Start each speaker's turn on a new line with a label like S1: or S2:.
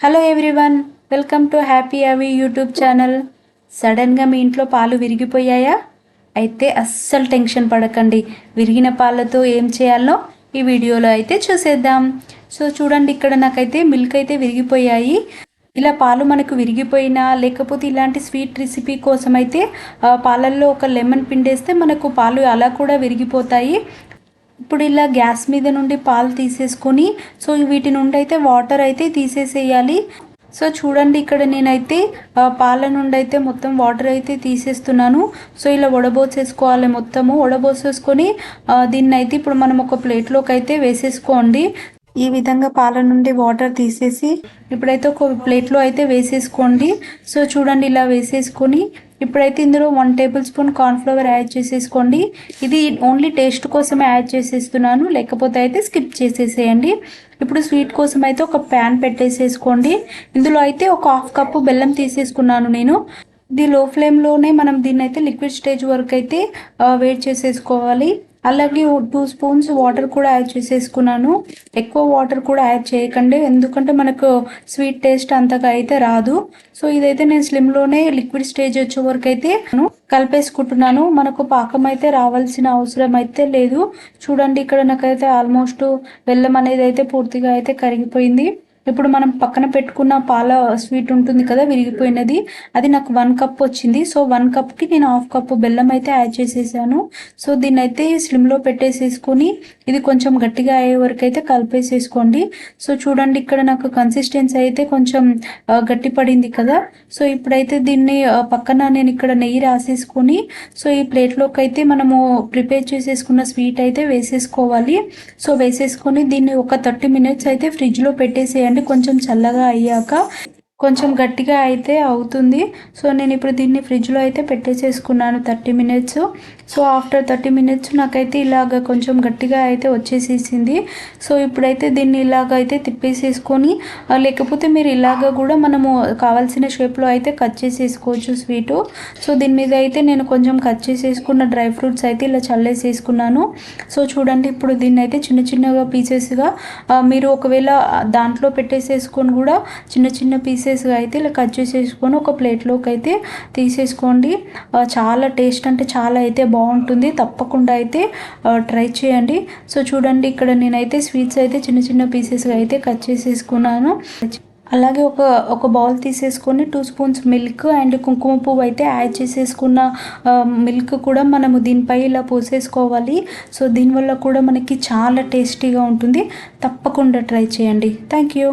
S1: Hello everyone welcome to happy Avi YouTube channel సడన్గా మీ ఇంట్లో పాలు విరిగిపోయాయా? అయితే అస్సలు టెన్షన్ పడకండి. విరిగిన పాలతో ఏం చేయాలో ఈ వీడియోలో అయితే చూసేద్దాం. సో చూడండి ఇక్కడ నాకైతే మిల్క్ అయితే విరిగిపోయాయి. ఇలా పాలు మనకు విరిగిపోయినా లేకపోతే ఇలాంటి స్వీట్ రెసిపీ కోసం అయితే ఆ, పాలల్లో ఒక లెమన్ పిండేస్తే మనకు పాలు అలా కూడా విరిగిపోతాయి. ఇప్పుడు ఇలా గ్యాస్ మీద నుండి పాలు తీసేసుకొని సో వీటి నుండి అయితే వాటర్ అయితే తీసేసేయాలి. సో చూడండి ఇక్కడ నేనైతే పాల నుండి అయితే మొత్తం వాటర్ అయితే తీసేస్తున్నాను. సో ఇలా వడబోసేసుకోవాలి మొత్తము. వడబోసేసుకొని దీన్ని అయితే ఇప్పుడు మనం ఒక ప్లేట్లోకి అయితే వేసేసుకోండి. ఈ విధంగా పాల నుండి వాటర్ తీసేసి ఇప్పుడైతే ఒక ప్లేట్లో అయితే వేసేసుకోండి. సో చూడండి ఇలా వేసేసుకొని ఇప్పుడైతే ఇందులో one tablespoon cornflour add చేసేసుకోండి. ఇది ఓన్లీ టేస్ట్ కోసమే యాడ్ చేసేస్తున్నాను లేకపోతే అయితే స్కిప్ చేసేసేయండి. ఇప్పుడు స్వీట్ కోసం అయితే ఒక ప్యాన్ పెట్టేసేసుకోండి. ఇందులో అయితే ఒక హాఫ్ కప్పు బెల్లం తీసేసుకున్నాను నేను. ఇది లో ఫ్లేమ్లోనే మనం దీన్ని అయితే లిక్విడ్ స్టేజ్ వరకు అయితే వెయిట్ వేడి చేసేసుకోవాలి. అలాగే టూ స్పూన్స్ వాటర్ కూడా యాడ్ చేసేసుకున్నాను. ఎక్కువ వాటర్ కూడా యాడ్ చేయకండి. ఎందుకంటే మనకు స్వీట్ టేస్ట్ అంతగా అయితే రాదు. సో ఇదైతే నేను స్లిమ్లోనే లిక్విడ్ స్టేజ్ వచ్చే వరకు అయితే కలిపేసుకుంటున్నాను. మనకు పాకం అయితే రావాల్సిన అవసరం అయితే లేదు. చూడండి ఇక్కడ నాకైతే ఆల్మోస్ట్ బెల్లం అనేది అయితే పూర్తిగా అయితే కరిగిపోయింది. ఇప్పుడు మనం పక్కన పెట్టుకున్న పాల స్వీట్ ఉంటుంది కదా విరిగిపోయినది. అది నాకు వన్ కప్ వచ్చింది. సో వన్ కప్కి నేను హాఫ్ కప్ బెల్లం అయితే యాడ్ చేసేసాను. సో దీన్ని అయితే స్లిమ్లో పెట్టేసేసుకొని ఇది కొంచెం గట్టిగా అయ్యే వరకు అయితే కలిపేసేసుకోండి. సో చూడండి ఇక్కడ నాకు కన్సిస్టెన్సీ అయితే కొంచెం గట్టి పడింది కదా. సో ఇప్పుడైతే దీన్ని పక్కన నేను ఇక్కడ నెయ్యి రాసేసుకొని సో ఈ ప్లేట్లోకి అయితే మనము ప్రిపేర్ చేసేసుకున్న స్వీట్ అయితే వేసేసుకోవాలి. సో వేసేసుకొని దీన్ని ఒక థర్టీ మినిట్స్ అయితే ఫ్రిడ్జ్లో పెట్టేసేయండి. కొంచెం చల్లగా అయ్యాక కొంచెం గట్టిగా అయితే అవుతుంది. సో నేను ఇప్పుడు దీన్ని ఫ్రిడ్జ్లో అయితే పెట్టేసేసుకున్నాను thirty minutes. So after thirty minutes నాకైతే ఇలాగ కొంచెం గట్టిగా అయితే వచ్చేసేసింది. సో ఇప్పుడైతే దీన్ని ఇలాగ అయితే తిప్పేసేసుకొని లేకపోతే మీరు ఇలాగ కూడా మనము కావాల్సిన షేప్లో అయితే కట్ చేసేసుకోవచ్చు స్వీటు. సో దీని మీద అయితే నేను కొంచెం కట్ చేసేసుకున్న డ్రై ఫ్రూట్స్ అయితే ఇలా చల్లేసేసుకున్నాను. సో చూడండి ఇప్పుడు దీన్ని అయితే చిన్న చిన్నగా పీసెస్గా మీరు ఒకవేళ దాంట్లో పెట్టేసేసుకొని కూడా చిన్న చిన్న పీసెస్ పీసెస్గా అయితే ఇలా కట్ చేసేసుకొని ఒక ప్లేట్లోకి అయితే తీసేసుకోండి. చాలా టేస్ట్ అంటే చాలా అయితే బాగుంటుంది. తప్పకుండా అయితే ట్రై చేయండి. సో చూడండి ఇక్కడ నేనైతే స్వీట్స్ అయితే చిన్న చిన్న పీసెస్గా అయితే కట్ చేసేసుకున్నాను. అలాగే ఒక ఒక బౌల్ తీసేసుకొని టూ స్పూన్స్ మిల్క్ అండ్ కుంకుమ పువ్వు అయితే యాడ్ చేసేసుకున్న మిల్క్ కూడా మనము దీనిపై ఇలా పోసేసుకోవాలి. సో దీనివల్ల కూడా మనకి చాలా టేస్టీగా ఉంటుంది. తప్పకుండా ట్రై చేయండి. Thank you.